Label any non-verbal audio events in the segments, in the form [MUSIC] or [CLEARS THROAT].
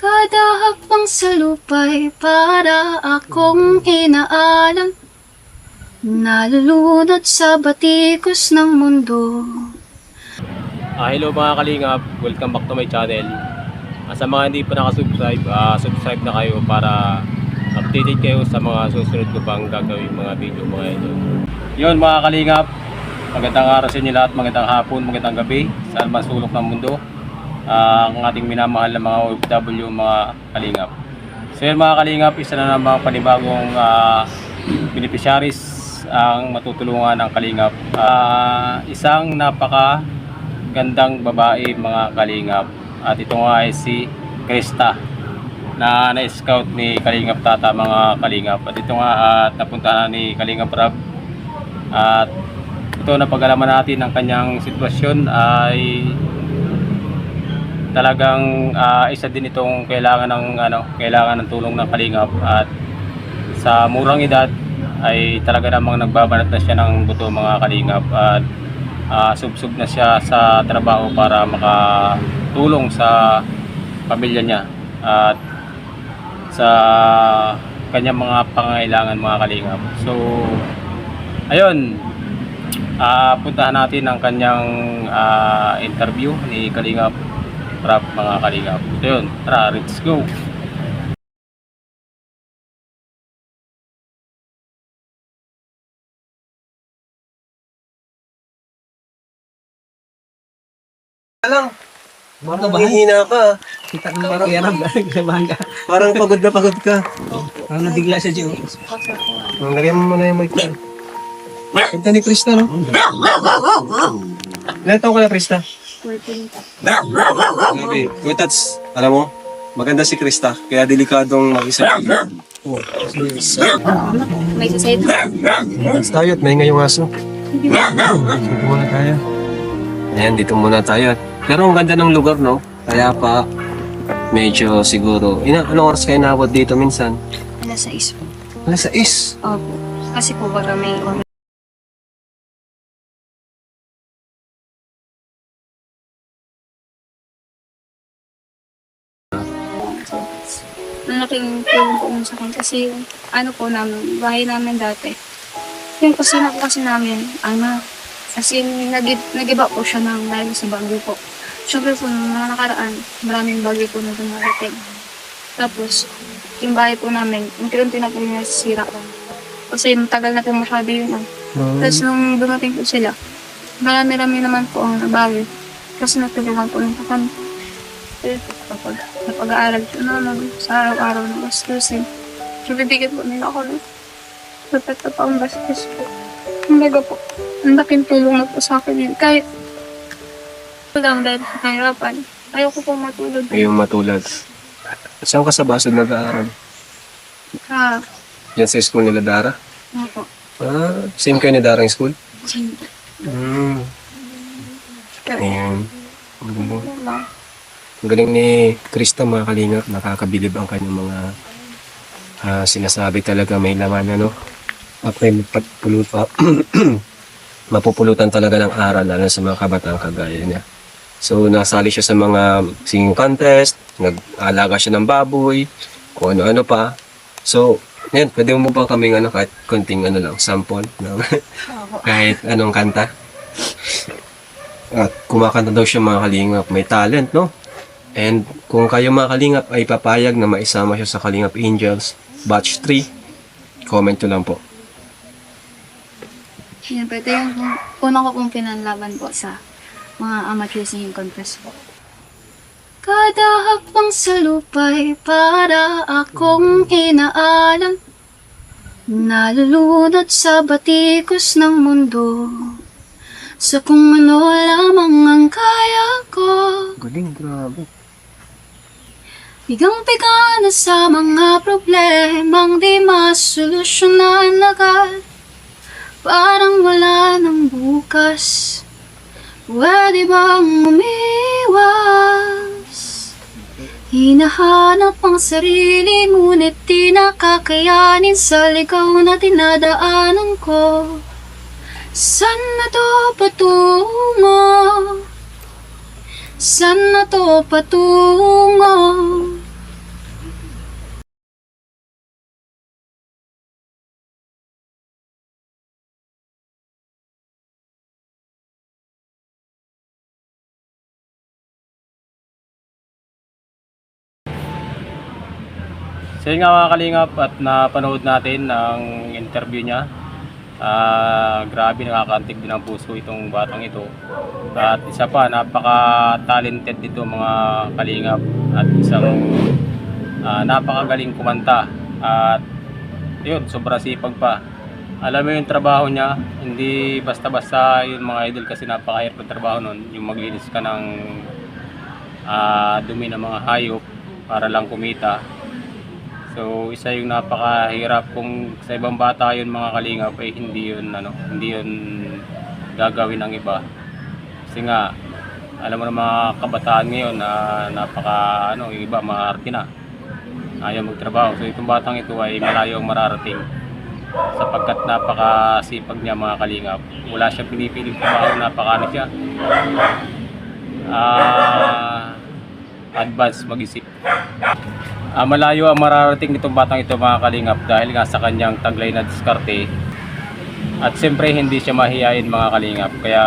Kada hakbang sa lupa'y para akong inaalam Nalulunod sa batikos ng mundo Ah, hello mga kalingap, welcome back to my channel. Ah, sa mga hindi pa nakasubscribe, ah, subscribe na kayo para updated kayo sa mga susunod ko pang gagawin mga video mga idol. Yun mga kalingap, magandang araw sa inyo lahat, magandang hapon, magandang gabi, saan man sulok ng mundo. Ang ating minamahal na mga OFW, mga kalingap. So yun mga kalingap, isa na namang panibagong ah, beneficiaries ang matutulungan ng kalingap. Ah, isang napaka gandang babae mga kalingap at ito nga ay si Krista na na-scout ni Kalingap Tata mga kalingap at ito nga at napunta na ni Kalingap Rab at ito na pag-alaman natin ang kanyang sitwasyon ay talagang ah, isa din itong kailangan ng ano kailangan ng tulong ng Kalingap at sa murang edad ay talaga namang nagbabanat na siya ng buto mga Kalingap at ah, subsub na siya sa trabaho para makatulong sa pamilya niya at sa kanyang mga pangangailangan mga kalingap. So, ayun, ah puntahan natin ang kanyang ah, interview ni Kalingap Rap mga kalingap. So, yun, tara, let's go! lang. Parang hihina ka. Kita ko parang kaya [LAUGHS] ka. Parang pagod na pagod ka. Parang nabigla sa Diyo. Hmm, Lagyan mo muna yung mic ko. Ganda ni Krista, no? Ilan taong ka na, Krista? 14 Grabe. Kuya Tats, alam mo, maganda si Krista, kaya delikadong mag-isa. Oh. May sasayad Tats tayo at may ngayong aso. Dito muna tayo. Ayan, dito muna tayo. Pero ang ganda ng lugar, no? Kaya pa, medyo siguro. Ina, anong oras kayo naabot dito minsan? Alas 6 po. Alas 6. Opo. Kasi po baka may Malaking tulong po yun sa akin kasi yung ano po namin, bahay namin dati. Yung kusina po kasi namin, ano, kasi nag nagiba po siya ng dahil sa bagyo po. Siyempre po, nung mga nakaraan, maraming bagyo po na dumarating. Tapos, yung bahay po namin, unti-unti na po niya sira po. Kasi tagal na po masyado yun. ah. Tapos nung dumating po sila, marami-rami naman po ang nabawi. Kasi natulungan po ng kapan. Eh, kapag napag-aaral po naman sa araw-araw na gastusin. So, bibigyan po nila ako ng dapat na pa ang gastos po. Kumbaga po, ang laking tulong na po sa akin yun. Kahit lang dahil sa kahirapan, ayaw ko po matulog. Ngayong matulad. Saan ka sa Basod nag-aaral? Ha, Yan sa school nila Dara? po. Ah, same kayo ni Dara yung school? Sige. Hmm. Kaya, Ayan. Ang lang. Ang galing ni Krista mga kalingap. Nakakabilib ang kanyang mga ah, sinasabi talaga may laman ano. At may [CLEARS THROAT] mapupulutan talaga ng aral lalo sa mga kabataan kagaya niya. So nasali siya sa mga singing contest, nag-alaga siya ng baboy, kung ano-ano pa. So, yan, pwede mo ba kaming ano, kahit konting ano lang, sample ng [LAUGHS] kahit anong kanta? At kumakanta daw siya mga kalingap, may talent, no? And kung kayo mga kalingap ay papayag na maisama siya sa Kalingap Angels Batch 3, comment nyo lang po. Yan po, ito yung unang ko pong pinanlaban po sa mga amateur singing contest po. Kada hakbang sa lupa'y para akong inaalam Nalulunod sa batikos ng mundo Sa kung ano lamang ang kaya ko Galing, grabe. Bigang-biga na sa mga problemang di masolusyonan agad Parang wala ng bukas Pwede bang umiwas? Hinahanap ang sarili ngunit di nakakayanin sa ligaw na dinadaanan ko Saan na to patungo? Saan na to patungo? So yun nga mga kalingap at napanood natin ang interview niya. Ah, grabe nakakaantig din ang puso itong batang ito. At isa pa, napaka-talented dito mga kalingap at isang ah, napakagaling kumanta. At yun, sobra sipag pa. Alam mo yung trabaho niya, hindi basta-basta yung mga idol kasi napakahirap ng trabaho nun. Yung maglinis ka ng ah, dumi ng mga hayop para lang kumita. So, isa yung napakahirap kung sa ibang bata yun mga kalingap ay hindi yun ano, hindi yun gagawin ng iba. Kasi nga alam mo na mga kabataan ngayon na napaka ano, iba mga arte na. Ayaw magtrabaho. So, itong batang ito ay malayo ang mararating sapagkat napakasipag niya mga kalingap. Wala siyang pinipiling trabaho, napakano siya. Ah, advance mag-isip. Ah, malayo ang mararating nitong batang ito mga kalingap dahil nga sa kanyang taglay na diskarte. At siyempre hindi siya mahihayin mga kalingap. Kaya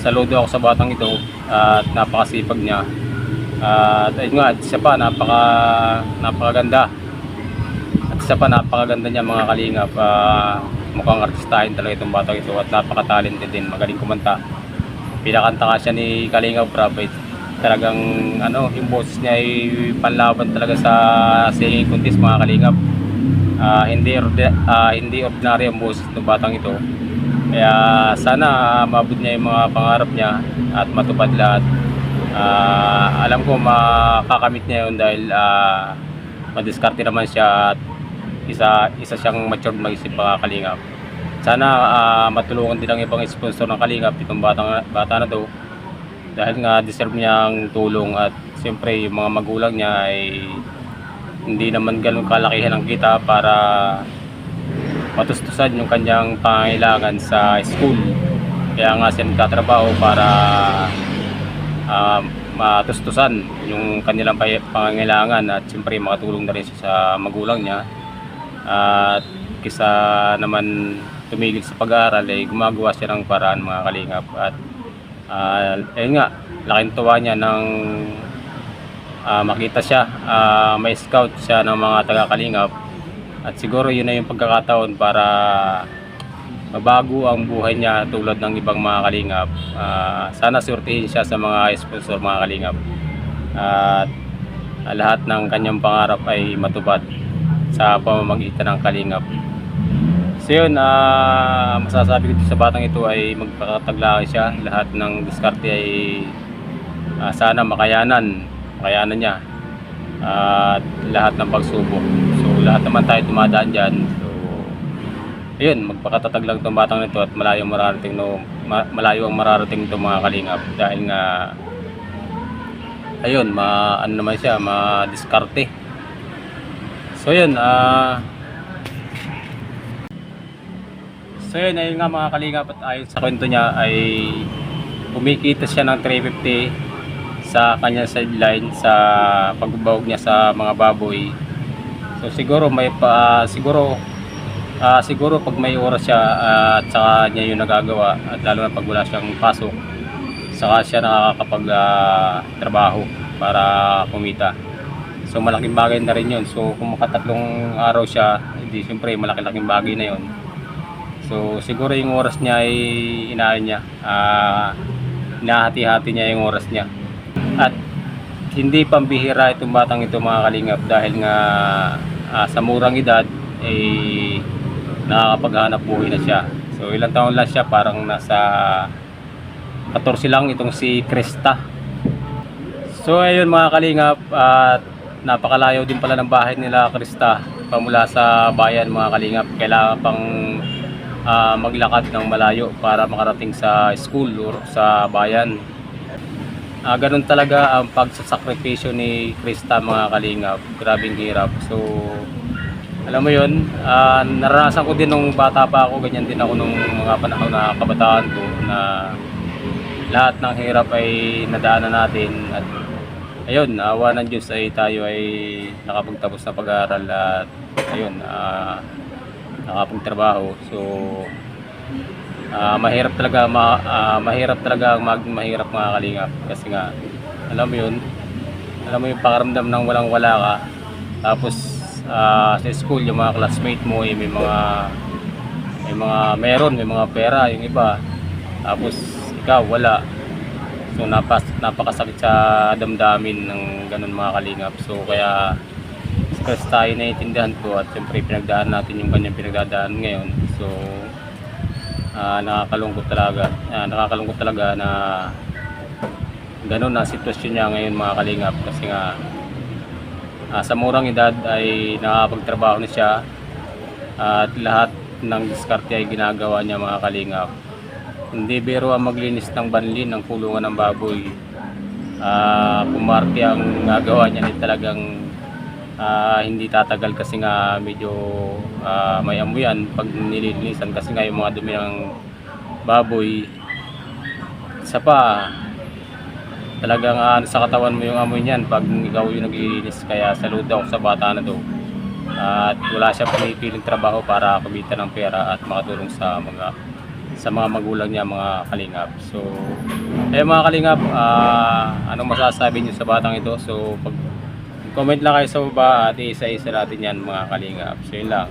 saludo ako sa batang ito at napakasipag niya. At ayun nga, at siya pa napaka napakaganda. At isa pa napakaganda niya mga kalingap. Ah, mukhang artistahin talaga itong batang ito at napaka-talented din, magaling kumanta. Pinakanta ka siya ni Kalingap Prabit talagang ano, yung boses niya ay panlaban talaga sa singing contest mga kalingap. Ah, hindi ah, hindi ordinary ang boses ng batang ito. Kaya sana ah, maabot niya yung mga pangarap niya at matupad lahat. Ah, alam ko makakamit niya yun dahil ah, madiskarte naman siya at isa isa siyang matured mag-isip mga kalingap. Sana ah, matulungan din ang ibang sponsor ng kalingap itong batang bata na to dahil nga deserve niya ang tulong at siyempre yung mga magulang niya ay hindi naman ganun kalakihan ang kita para matustusan yung kanyang pangailangan sa school. Kaya nga siya nagtatrabaho para ah, matustusan yung kanilang pa- pangangailangan at siyempre makatulong na rin siya sa magulang niya. At kisa naman tumigil sa pag-aaral ay gumagawa siya ng paraan mga kalingap at Ah, ayun nga, laking tuwa niya nang ah, makita siya, ah, may scout siya ng mga taga-kalingap at siguro yun na yung pagkakataon para mabago ang buhay niya tulad ng ibang mga kalingap. Ah, sana surtihin siya sa mga sponsor mga kalingap at ah, lahat ng kanyang pangarap ay matupad sa pamamagitan ng kalingap. So yun, ah, masasabi ko sa batang ito ay magpakataglaki siya. Lahat ng diskarte ay ah, sana makayanan, makayanan niya. At lahat ng pagsubok. So lahat naman tayo dumadaan dyan. So yun, magpakatatag lang itong batang nito at malayo mararating no, ma- malayo ang mararating itong mga kalingap dahil nga ayun, ma ano naman siya, ma-diskarte. So yun, ah So yun, ayun nga mga kalingap at ayon sa kwento niya ay kumikita siya ng 350 sa kanyang sideline sa pagbabawag niya sa mga baboy. So siguro may pa siguro ah, siguro pag may oras siya ah, at saka niya yung nagagawa at lalo na pag wala siyang pasok saka siya nakakapag ah, trabaho para kumita. So malaking bagay na rin yun. So kung makatatlong araw siya, hindi siyempre malaki-laking bagay na yun. So siguro yung oras niya ay inaano niya, ah hinahati-hati niya yung oras niya. At hindi pambihira itong batang ito mga kalingap dahil nga ah, sa murang edad ay nakakapaghanap buhay na siya. So ilang taon lang siya, parang nasa 14 lang itong si Krista. So ayun mga kalingap at napakalayo din pala ng bahay nila Krista pamula sa bayan mga kalingap. Kailangan pang ah, maglakad ng malayo para makarating sa school or sa bayan. Ah, ganun talaga ang pagsasakripisyo ni Krista mga kalingap. Grabing hirap. So, alam mo yun, ah, naranasan ko din nung bata pa ako, ganyan din ako nung mga panahon na kabataan ko na lahat ng hirap ay nadaanan natin at ayun, awa ng Diyos ay tayo ay nakapagtapos na pag-aaral at ayun, ah, nakapagtrabaho. So, ah, mahirap talaga ma, ah, mahirap talaga maging mahirap mga kalingap kasi nga alam mo yun alam mo yung pakaramdam ng walang wala ka tapos ah, sa school, yung mga classmate mo, eh, may mga may mga meron, may mga pera, yung iba. Tapos ikaw wala. So napas, napakasakit sa damdamin ng ganun mga kalingap. So kaya stress tayo naiintindihan ko at siyempre pinagdaan natin yung kanyang pinagdadaan ngayon. So ah, nakakalungkot talaga. Ah, nakakalungkot talaga na ganun na sitwasyon niya ngayon mga kalingap kasi nga ah, sa murang edad ay nakapagtrabaho na siya at lahat ng diskarte ay ginagawa niya mga kalingap. Hindi biro ang maglinis ng banlin ng kulungan ng baboy. Ah, kumarte ang nagawa niya ni talagang ah, hindi tatagal kasi nga medyo ah, may amuyan pag nililinisan kasi nga yung mga dumi ng baboy. Isa pa talagang ah, sa katawan mo yung amoy niyan pag ikaw yung naglilinis kaya saludo ako sa bata na to. At wala siya pinipiling trabaho para kumita ng pera at makatulong sa mga sa mga magulang niya mga kalingap. So eh mga kalingap ah, anong masasabi niyo sa batang ito? So pag comment lang kayo sa baba at isa-isa natin yan mga kalingap. So yun lang